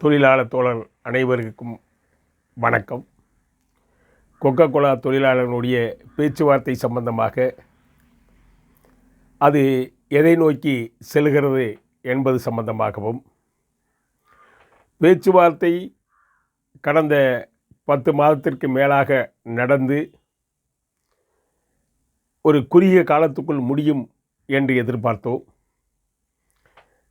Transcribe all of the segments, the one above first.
தொழிலாளர் தோழர் அனைவருக்கும் வணக்கம். கொக்கோ கோலா தொழிலாளர்களுடைய பேச்சுவார்த்தை சம்பந்தமாக அது எதை நோக்கி செல்கிறது என்பது சம்பந்தமாகவும் பேச்சுவார்த்தை கடந்த பத்து மாதத்திற்கு மேலாக நடந்து ஒரு குறுகிய காலத்துக்குள் முடியும் என்று எதிர்பார்த்தோம்.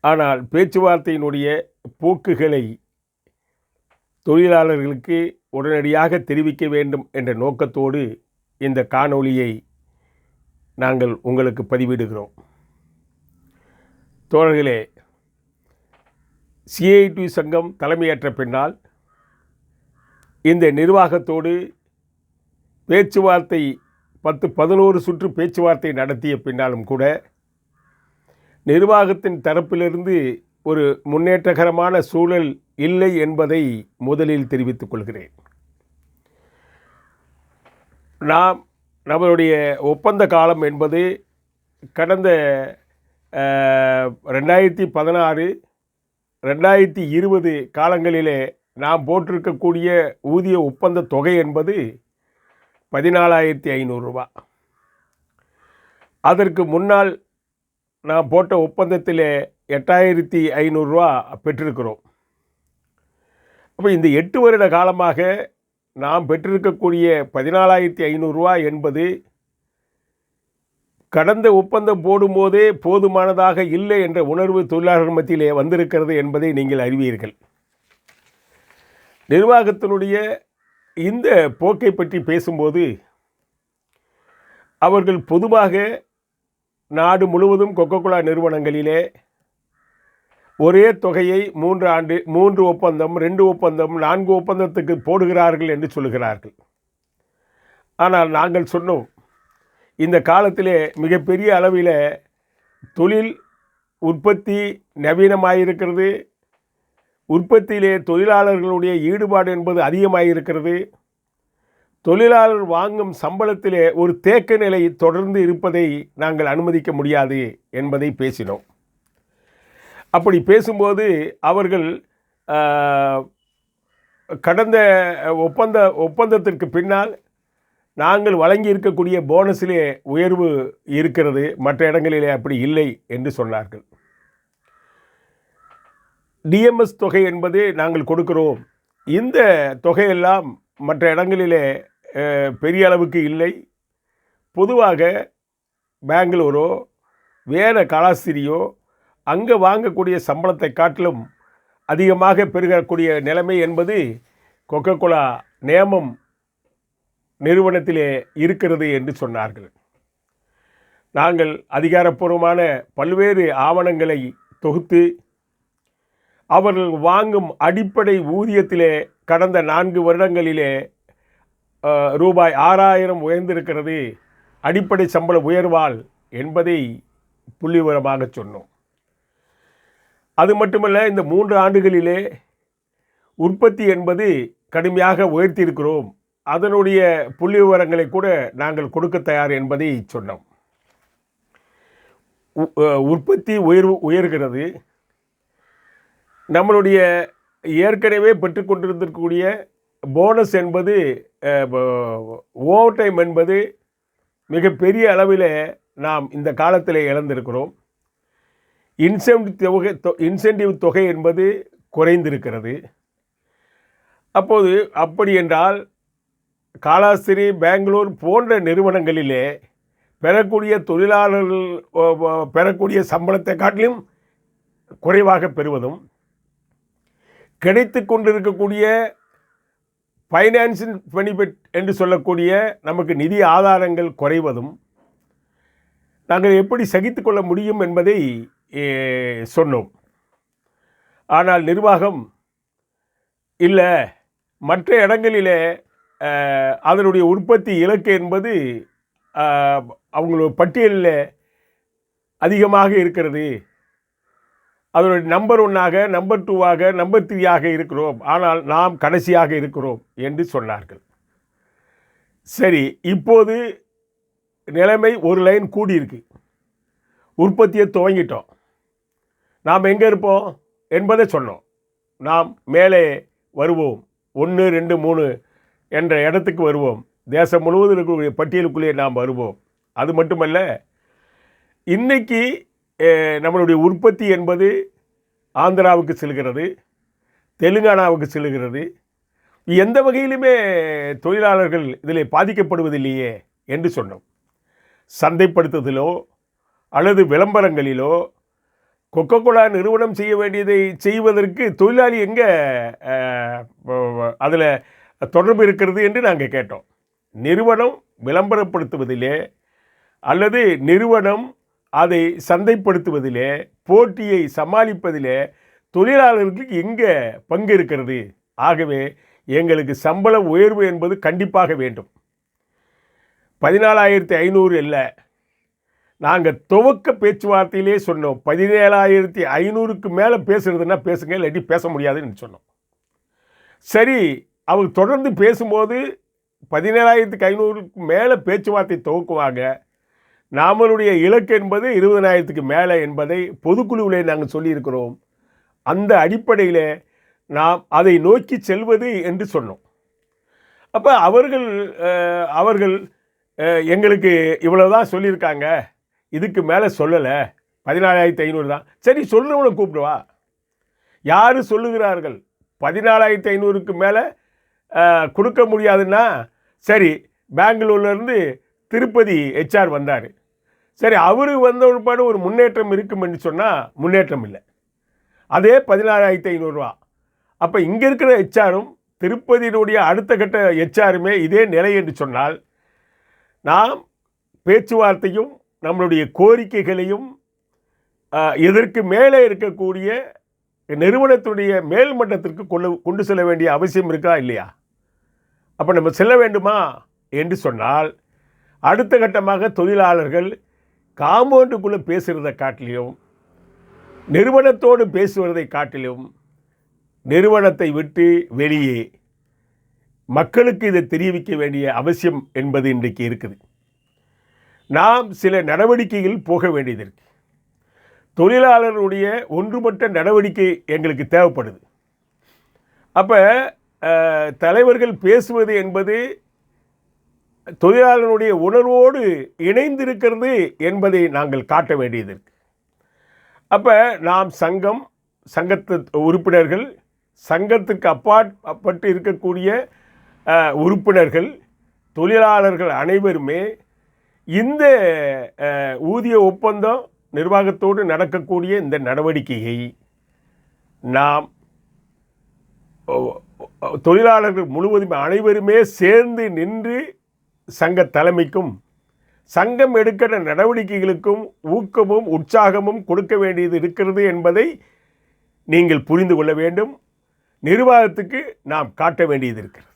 ஆனால் பேச்சுவார்த்தையினுடைய போக்குகளை தொழிலாளர்களுக்கு உடனடியாக தெரிவிக்க வேண்டும் என்ற நோக்கத்தோடு இந்த காணொளியை நாங்கள் உங்களுக்கு பதிவிடுகிறோம். தோழர்களே சிஐடி சங்கம் தலைமையேற்ற பின்னால் இந்த நிர்வாகத்தோடு பேச்சுவார்த்தை பத்து பதினோரு சுற்று பேச்சுவார்த்தை நடத்திய பின்னாலும் கூட நிர்வாகத்தின் தரப்பிலிருந்து ஒரு முன்னேற்றகரமான சூழல் இல்லை என்பதை முதலில் தெரிவித்துக் கொள்கிறேன். நாம் நம்மளுடைய ஒப்பந்த காலம் என்பது கடந்த ரெண்டாயிரத்தி பதினாறு ரெண்டாயிரத்தி இருபது காலங்களிலே நாம் போட்டிருக்கக்கூடிய ஊதிய ஒப்பந்த தொகை என்பது பதினாலாயிரத்தி ஐநூறுரூவா அதற்கு முன்னால் நான் போட்ட ஒப்பந்தத்தில் எட்டாயிரத்தி ஐநூறுரூவா பெற்றிருக்கிறோம். அப்போ இந்த எட்டு வருட காலமாக நாம் பெற்றிருக்கக்கூடிய பதினாலாயிரத்தி ஐநூறுரூவா என்பது கடந்த ஒப்பந்தம் போடும்போதே போதுமானதாக இல்லை என்ற உணர்வு தொழிலாளர் மத்தியிலே வந்திருக்கிறது என்பதை நீங்கள் அறிவீர்கள். நிர்வாகத்தினுடைய இந்த போக்கை பற்றி பேசும்போது அவர்கள் பொதுவாக நாடு முழுவதும் கொக்கோ கோலா நிறுவனங்களிலே ஒரே தொகையை மூன்று ஆண்டு மூன்று ஒப்பந்தம் ரெண்டு ஒப்பந்தம் நான்கு ஒப்பந்தத்துக்கு போடுகிறார்கள் என்று சொல்லுகிறார்கள். ஆனால் நாங்கள் சொன்னோம் இந்த காலத்திலே மிகப்பெரிய அளவில் தொழில் உற்பத்தி நவீனமாயிருக்கிறது. உற்பத்தியிலே தொழிலாளர்களுடைய ஈடுபாடு என்பது அதிகமாயிருக்கிறது. தொழிலாளர் வாங்கும் சம்பளத்திலே ஒரு தேக்க நிலை தொடர்ந்து இருப்பதை நாங்கள் அனுமதிக்க முடியாது என்பதை பேசினோம். அப்படி பேசும்போது அவர்கள் கடந்த ஒப்பந்த ஒப்பந்தத்திற்கு பின்னால் நாங்கள் வழங்கி இருக்கக்கூடிய போனஸிலே உயர்வு இருக்கிறது மற்ற இடங்களிலே அப்படி இல்லை என்று சொன்னார்கள். டிஎம்எஸ் தொகை என்பது நாங்கள் கொடுக்கிறோம். இந்த தொகையெல்லாம் மற்ற இடங்களிலே பெரிய அளவுக்கு இல்லை. பொதுவாக பெங்களூரோ வேறு கலாஸ்திரியோ அங்கே வாங்கக்கூடிய சம்பளத்தை காட்டிலும் அதிகமாக பெருகக்கூடிய நிலைமை என்பது கொக்கோ கோலா நேமம் நிறுவனத்திலே இருக்கிறது என்று சொன்னார்கள். நாங்கள் அதிகாரப்பூர்வமான பல்வேறு ஆவணங்களை தொகுத்து அவர்கள் வாங்கும் அடிப்படை ஊதியத்திலே கடந்த நான்கு வருடங்களிலே ரூபாய் ஆறாயிரம் உயர்ந்திருக்கிறது அடிப்படை சம்பள உயர்வால் என்பதை புள்ளிவிவரமாக சொன்னோம். அது மட்டுமல்ல இந்த மூன்று ஆண்டுகளிலே உற்பத்தி என்பது கடுமையாக உயர்த்தியிருக்கிறோம். அதனுடைய புள்ளி விவரங்களை கூட நாங்கள் கொடுக்க தயார் என்பதை சொன்னோம். உ- உற்பத்தி உயர்வு உயர்கிறது. நம்மளுடைய ஏற்கனவே பெற்றுக்கொண்டிருந்திருக்கக்கூடிய போனஸ் என்பது ஓவர் டைம் என்பது மிகப்பெரிய அளவில் நாம் இந்த காலத்தில் இழந்திருக்கிறோம். இன்சென்டிவ் தொகை தொ- இன்சென்டிவ் தொகை என்பது குறைந்திருக்கிறது. அப்போது அப்படி என்றால் காலாஸ்திரி பெங்களூர் போன்ற நிறுவனங்களிலே பெறக்கூடிய தொழிலாளர்கள் பெறக்கூடிய சம்பளத்தை காட்டிலும் குறைவாக பெறுவதும் கிடைத்து கொண்டிருக்கக்கூடிய ஃபைனான்சியல் பெனிஃபிட் என்று சொல்லக்கூடிய நமக்கு நிதி ஆதாரங்கள் குறைவதும் நாங்கள் எப்படி சகித்துக்கொள்ள முடியும் என்பதை சொன்னோம். ஆனால் நிர்வாகம் இல்லை மற்ற இடங்களிலே அதனுடைய உற்பத்தி இலக்கு என்பது அவங்களோட பட்டியலில் அதிகமாக இருக்கிறது. அதனுடைய நம்பர் ஒன்னாக நம்பர் டூவாக நம்பர் த்ரீயாக இருக்கிறோம். ஆனால் நாம் கடைசியாக இருக்கிறோம் என்று சொன்னார்கள். சரி இப்போது நிலைமை ஒரு லைன் கூடியிருக்கு. உற்பத்தியை துவங்கிட்டோம். நாம் எங்கே இருப்போம் என்பதை சொன்னோம். நாம் மேலே வருவோம். ஒன்று ரெண்டு மூணு என்ற இடத்துக்கு வருவோம். தேசம் முழுவதும் இருக்கக்கூடிய பட்டியலுக்குள்ளேயே நாம் வருவோம். அது மட்டுமல்ல இன்றைக்கி நம்மளுடைய உற்பத்தி என்பது ஆந்திராவுக்கு செல்கிறது தெலுங்கானாவுக்கு செல்கிறது. எந்த வகையிலுமே தொழிலாளர்கள் இதில் பாதிக்கப்படுவதில்லையே என்று சொன்னோம். சந்தைப்படுத்துதலோ அல்லது விளம்பரங்களிலோ கொக்கோ கோலா நிறுவனம் செய்ய வேண்டியதை செய்வதற்கு தொழிலாளி எங்கே அதில் தொடர்பு இருக்கிறது என்று நாங்கள் கேட்டோம். நிறுவனம் விளம்பரப்படுத்துவதிலே அல்லது நிறுவனம் அதை சந்தைப்படுத்துவதிலே போட்டியை சமாளிப்பதிலே தொழிலாளர்களுக்கு எங்கே பங்கு இருக்கிறது? ஆகவே எங்களுக்கு சம்பள உயர்வு என்பது கண்டிப்பாக வேண்டும். பதினாலாயிரத்தி ஐநூறு இல்லை நாங்கள் துவக்க பேச்சுவார்த்தையிலே சொன்னோம். பதினேழாயிரத்தி ஐநூறுக்கு மேலே பேசுறதுன்னா பேசுங்க இல்லாட்டி பேச முடியாதுன்னு சொன்னோம். சரி அவங்க தொடர்ந்து பேசும்போது பதினேழாயிரத்துக்கு ஐநூறுக்கு மேலே பேச்சுவார்த்தை துவக்குவாங்க. நாமளுடைய இலக்கு என்பது இருபதனாயிரத்துக்கு மேலே என்பதை பொதுக்குழுவிலே நாங்கள் சொல்லியிருக்கிறோம். அந்த அடிப்படையில் நாம் அதை நோக்கி செல்வது என்று சொன்னோம். அப்போ அவர்கள் அவர்கள் எங்களுக்கு இவ்வளோ தான் சொல்லியிருக்காங்க. இதுக்கு மேலே சொல்லலை. பதினாலாயிரத்தி ஐநூறு தான். சரி சொல்கிறவனை கூப்பிடுவா யார் சொல்லுகிறார்கள்? பதினாலாயிரத்தி ஐநூறுக்கு மேலே கொடுக்க முடியாதுன்னா சரி பெங்களூர்லேருந்து திருப்பதி ஹெச்ஆர் வந்தார். சரி அவர் வந்த ஒருபாடு ஒரு முன்னேற்றம் இருக்கும் என்று சொன்னால் முன்னேற்றம் இல்லை. அதே பதினாறாயிரத்தி ஐநூறுரூவா அப்போ இங்கே இருக்கிற ஹெச்ஆரும் திருப்பதியினுடைய அடுத்த கட்ட ஹெச்ஆருமே இதே நிலை என்று சொன்னால் நாம் பேச்சுவார்த்தையும் நம்மளுடைய கோரிக்கைகளையும் இதற்கு மேலே இருக்கக்கூடிய நிறுவனத்துடைய மேல் மட்டத்திற்கு கொண்டு கொண்டு செல்ல வேண்டிய அவசியம் இருக்கா இல்லையா? அப்போ நம்ம செல்ல வேண்டுமா? என்று சொன்னால் அடுத்த கட்டமாக தொழிலாளர்கள் காம்பவுண்டுக்குள்ளே பேசுகிறதை காட்டிலும் நிறுவனத்தோடு பேசுவதை காட்டிலும் நிறுவனத்தை விட்டு வெளியே மக்களுக்கு இதை தெரிவிக்க வேண்டிய அவசியம் என்பது இன்றைக்கு இருக்குது. நாம் சில நடவடிக்கைகள் போக வேண்டியது இருக்கு. தொழிலாளர்களுடைய ஒன்றுபட்ட நடவடிக்கை எங்களுக்கு தேவைப்படுது. அப்போ தலைவர்கள் பேசுவது என்பது தொழிலாளர்களுடைய உணர்வோடு இணைந்திருக்கிறது என்பதை நாங்கள் காட்ட வேண்டியது இருக்குது அப்போ நாம் சங்கம் சங்கத்து உறுப்பினர்கள் சங்கத்துக்கு அப்பாற்பட்டு இருக்கக்கூடிய உறுப்பினர்கள் தொழிலாளர்கள் அனைவருமே இந்த ஊதிய ஒப்பந்தம் நிர்வாகத்தோடு நடக்கக்கூடிய இந்த நடவடிக்கையை நாம் தொழிலாளர்கள் முழுவதும் அனைவருமே சேர்ந்து நின்று சங்க தலைமைக்கும் சங்கம் எடுக்கிற நடவடிக்கைகளுக்கும் ஊக்கமும் உற்சாகமும் கொடுக்க வேண்டியது இருக்கிறது என்பதை நீங்கள் புரிந்து கொள்ள வேண்டும். நிர்வாகத்துக்கு நாம் காட்ட வேண்டியது இருக்கிறது.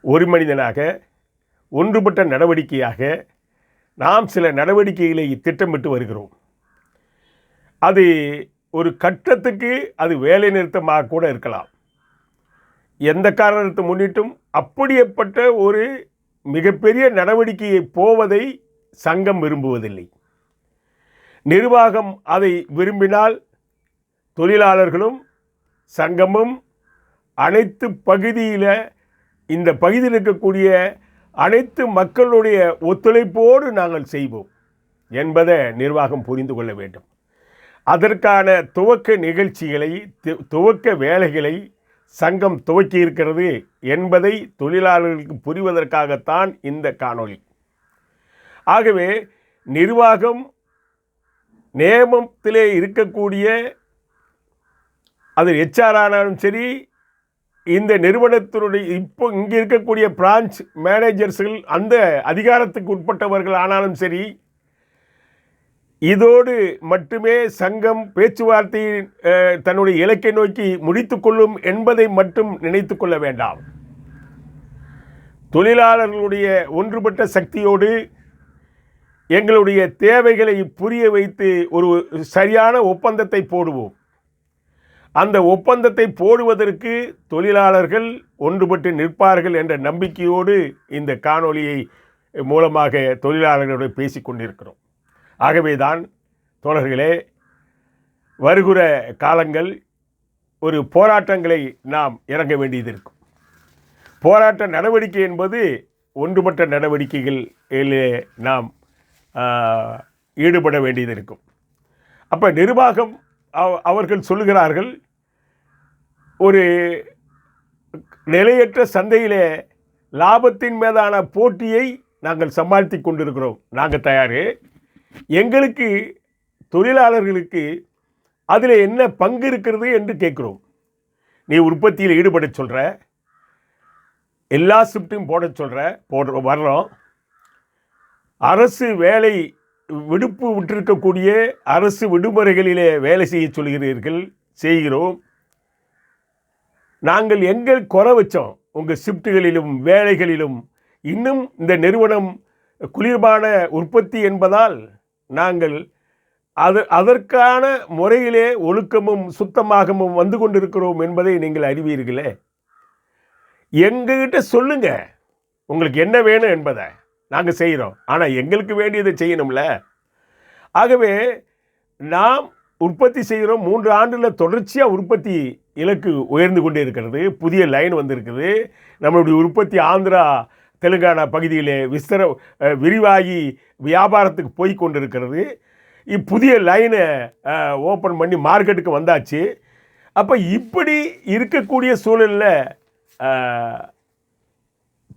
ஒரு மனிதனாக ஒன்றுபட்ட நடவடிக்கையாக நாம் சில நடவடிக்கைகளை திட்டமிட்டு வருகிறோம். அது ஒரு கட்டத்துக்கு அது வேலை நிறுத்தமாக கூட இருக்கலாம். எந்த காரணத்தை முன்னிட்டும் அப்படியேப்பட்ட ஒரு மிகப்பெரிய நடவடிக்கையை போவதை சங்கம் விரும்புவதில்லை. நிர்வாகம் அதை விரும்பினால் தொழிலாளர்களும் சங்கமும் அனைத்து பகுதியில் இந்த பகுதியில் இருக்கக்கூடிய அனைத்து மக்களுடைய ஒத்துழைப்போடு நாங்கள் செய்வோம் என்பதை நிர்வாகம் புரிந்து கொள்ள வேண்டும். அதற்கான துவக்க நிகழ்ச்சிகளை து- துவக்க வேலைகளை சங்கம் துவக்கி இருக்கிறது என்பதை தொழிலாளர்களுக்கு புரிவதற்காகத்தான் இந்த காணொளி. ஆகவே நிர்வாகம் நியமத்திலே இருக்கக்கூடிய அது ஹெச்ஆர் ஆனாலும் சரி இந்த நிறுவனத்தினுடைய இப்போ இங்கே இருக்கக்கூடிய பிரான்ச் மேனேஜர்ஸ்கள் அந்த அதிகாரத்துக்கு உட்பட்டவர்கள் ஆனாலும் சரி இதோடு மட்டுமே சங்கம் பேச்சுவார்த்தையின் தன்னுடைய இலக்கை நோக்கி முடித்துக்கொள்ளும் என்பதை மட்டும் நினைத்து கொள்ள வேண்டாம். தொழிலாளர்களுடைய ஒன்றுபட்ட சக்தியோடு எங்களுடைய தேவைகளை புரிய வைத்து ஒரு சரியான ஒப்பந்தத்தை போடுவோம். அந்த ஒப்பந்தத்தை போடுவதற்கு தொழிலாளர்கள் ஒன்றுபட்டு நிற்பார்கள் என்ற நம்பிக்கையோடு இந்த காணொளியை மூலமாக தொழிலாளர்களோடு பேசிக் ஆகவே தான் தோழர்களே வருகிற காலங்கள் ஒரு போராட்டங்களை நாம் இறங்க வேண்டியது இருக்கும். போராட்ட நடவடிக்கை என்பது ஒன்றுபட்ட நடவடிக்கைகளிலே நாம் ஈடுபட வேண்டியது இருக்கும். அப்போ நிர்வாகம் அவர்கள் சொல்லுகிறார்கள் ஒரு நிலையற்ற சந்தையிலே லாபத்தின் மீதான போட்டியை நாங்கள் சமாளித்து கொண்டிருக்கிறோம். நாங்கள் தயார். எங்களுக்கு தொழிலாளர்களுக்கு அதில் என்ன பங்கு இருக்கிறது என்று கேட்குறோம். நீ உற்பத்தியில் ஈடுபட சொல்கிற எல்லா ஷிஃப்ட்டும் போட சொல்கிற போடுற வர்றோம். அரசு வேலை விடுப்பு விட்டிருக்கக்கூடிய அரசு விடுமுறைகளிலே வேலை செய்ய சொல்கிறீர்கள் செய்கிறோம். நாங்கள் எங்கள் குறை வச்சோம். உங்கள் ஷிஃப்ட்டுகளிலும் வேலைகளிலும். இன்னும் இந்த நிறுவனம் குளிர்பான உற்பத்தி என்பதால் நாங்கள் அது அதற்கான முறையிலே ஒழுக்கமும் சுத்தமாகவும் வந்து கொண்டிருக்கிறோம் என்பதை நீங்கள் அறிவீர்களே. எங்ககிட்ட சொல்லுங்க. உங்களுக்கு என்ன வேணும் என்பதை நாங்கள் செய்கிறோம் ஆனால் எங்களுக்கு வேண்டியதை செய்யணும்ல. ஆகவே நாம் உற்பத்தி செய்கிறோம். மூன்று ஆண்டில் தொடர்ச்சியாக உற்பத்தி இலக்கு உயர்ந்து கொண்டே இருக்கிறது. புதிய லைன் வந்திருக்குது. நம்மளுடைய உற்பத்தி ஆந்திரா தெலுங்கானா பகுதியிலே விஸ்தர விரிவாகி வியாபாரத்துக்கு போய் கொண்டிருக்கிறது இப்புதிய லைனை ஓப்பன் பண்ணி மார்க்கெட்டுக்கு வந்தாச்சு. அப்போ இப்படி இருக்கக்கூடிய சூழலில்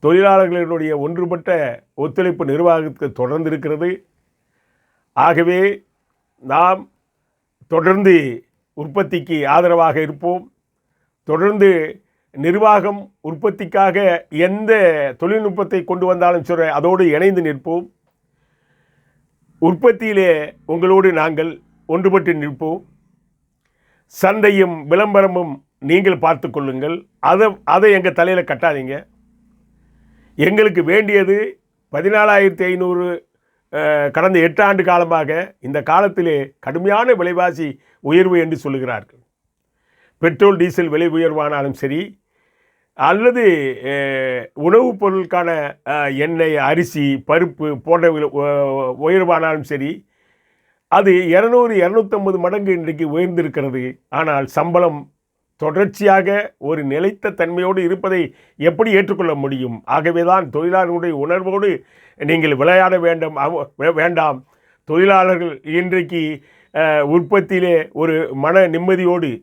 தொழிலாளர்களினுடைய ஒன்றுபட்ட ஒத்துழைப்பு நிர்வாகத்துக்கு தொடர்ந்து இருக்கிறது ஆகவே நாம் தொடர்ந்து உற்பத்திக்கு ஆதரவாக இருப்போம். தொடர்ந்து நிர்வாகம் உற்பத்திக்காக எந்த தொழில்நுட்பத்தை கொண்டு வந்தாலும் சரி அதோடு இணைந்து நிற்போம். உற்பத்தியிலே உங்களோடு நாங்கள் ஒன்றுபட்டு நிற்போம். சந்தையும் விளம்பரமும் நீங்கள் பார்த்து கொள்ளுங்கள். அதை அதை எங்கள் தலையில் கட்டாதீங்க. எங்களுக்கு வேண்டியது பதினாலாயிரத்தி ஐநூறு கடந்த எட்டு ஆண்டு காலமாக இந்த காலத்திலே கடுமையான விலைவாசி உயர்வு என்று சொல்லுகிறார்கள். பெட்ரோல் டீசல் விலை உயர்வானாலும் சரி அல்லது உணவுப் பொருளுக்கான எண்ணெய் அரிசி பருப்பு போன்ற உயர்வானாலும் சரி அது இரநூறு இரநூத்தம்பது மடங்கு இன்றைக்கு உயர்ந்திருக்கிறது. ஆனால் சம்பளம் தொடர்ச்சியாக ஒரு நிலைத்த தன்மையோடு இருப்பதை எப்படி ஏற்றுக்கொள்ள முடியும்? ஆகவே தான் தொழிலாளர்களுடைய உணர்வோடு நீங்கள் விளையாட வேண்டும். அவ- வே- வேண்டாம். தொழிலாளர்கள் இன்றைக்கு உற்பத்தியிலே ஒரு மன நிம்மதியோடு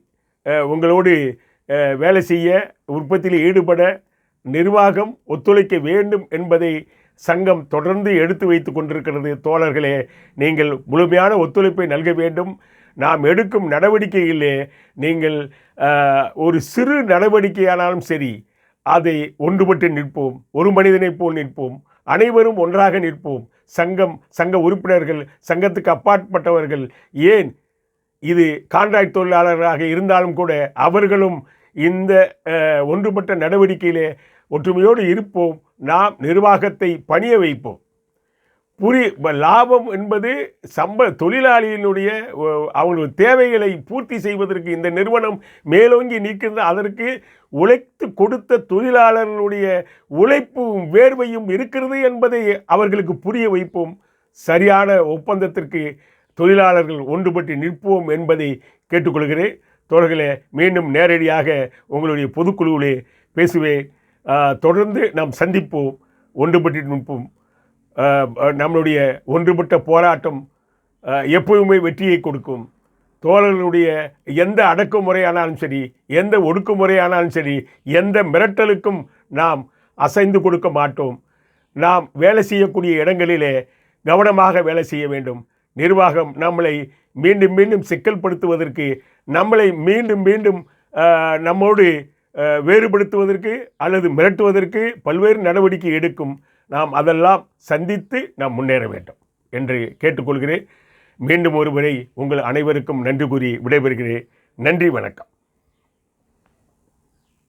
உங்களோடு வேலை செய்ய உற்பத்தியில் ஈடுபட நிர்வாகம் ஒத்துழைக்க வேண்டும் என்பதை சங்கம் தொடர்ந்து எடுத்து வைத்து கொண்டிருக்கிறது. தோழர்களே நீங்கள் முழுமையான ஒத்துழைப்பை நல்க வேண்டும். நாம் எடுக்கும் நடவடிக்கைகளிலே நீங்கள் ஒரு சிறு நடவடிக்கையானாலும் சரி அதை ஒன்றுபட்டு நிற்போம். ஒரு மனிதனைப் போல் நிற்போம். அனைவரும் ஒன்றாக நிற்போம். சங்கம் சங்க உறுப்பினர்கள் சங்கத்துக்கு அப்பாற்பட்டவர்கள் ஏன் இது கான்ட்ராக்ட் தொழிலாளர்களாக இருந்தாலும் கூட அவர்களும் இந்த ஒன்றுபட்ட நடவடிக்கையிலே ஒற்றுமையோடு இருப்போம். நாம் நிர்வாகத்தை பணிய வைப்போம். புரி லாபம் என்பது சம்ப தொழிலாளியினுடைய அஹ், அவங்களுடைய தேவைகளை பூர்த்தி செய்வதற்கு இந்த நிறுவனம் மேலோங்கி நிற்கின்ற அதற்கு உழைத்து கொடுத்த தொழிலாளர்களுடைய உழைப்பும் வேர்வையும் இருக்கிறது என்பதை அவர்களுக்கு புரிய வைப்போம். சரியான ஒப்பந்தத்திற்கு தொழிலாளர்கள் ஒன்றுபட்டு நிற்போம் என்பதை கேட்டுக்கொள்கிறேன். தோழர்களே மீண்டும் நேரடியாக உங்களுடைய பொதுக்குழுவிலே பேசுவேன். தொடர்ந்து நாம் சந்திப்போம் ஒன்றுபட்டு நிற்போம். நம்மளுடைய ஒன்றுபட்ட போராட்டம் எப்போதுமே எப்பவுமே வெற்றியை கொடுக்கும். தோழர்களுடைய எந்த அடக்குமுறையானாலும் சரி எந்த ஒடுக்குமுறையானாலும் சரி எந்த மிரட்டலுக்கும் நாம் அசைந்து கொடுக்க மாட்டோம். நாம் வேலை செய்யக்கூடிய இடங்களிலே கவனமாக வேலை செய்ய வேண்டும். நிர்வாகம் நம்மளை மீண்டும் மீண்டும் சிக்கல்படுத்துவதற்கு நம்மளை மீண்டும் மீண்டும் நம்மோடு வேறுபடுத்துவதற்கு அல்லது மிரட்டுவதற்கு பல்வேறு நடவடிக்கை எடுக்கும். நாம் அதெல்லாம் சந்தித்து நாம் முன்னேற வேண்டும் என்று கேட்டுக்கொள்கிறேன். மீண்டும் ஒருமுறை உங்கள் அனைவருக்கும் நன்றி கூறி விடைபெறுகிறேன். நன்றி வணக்கம்.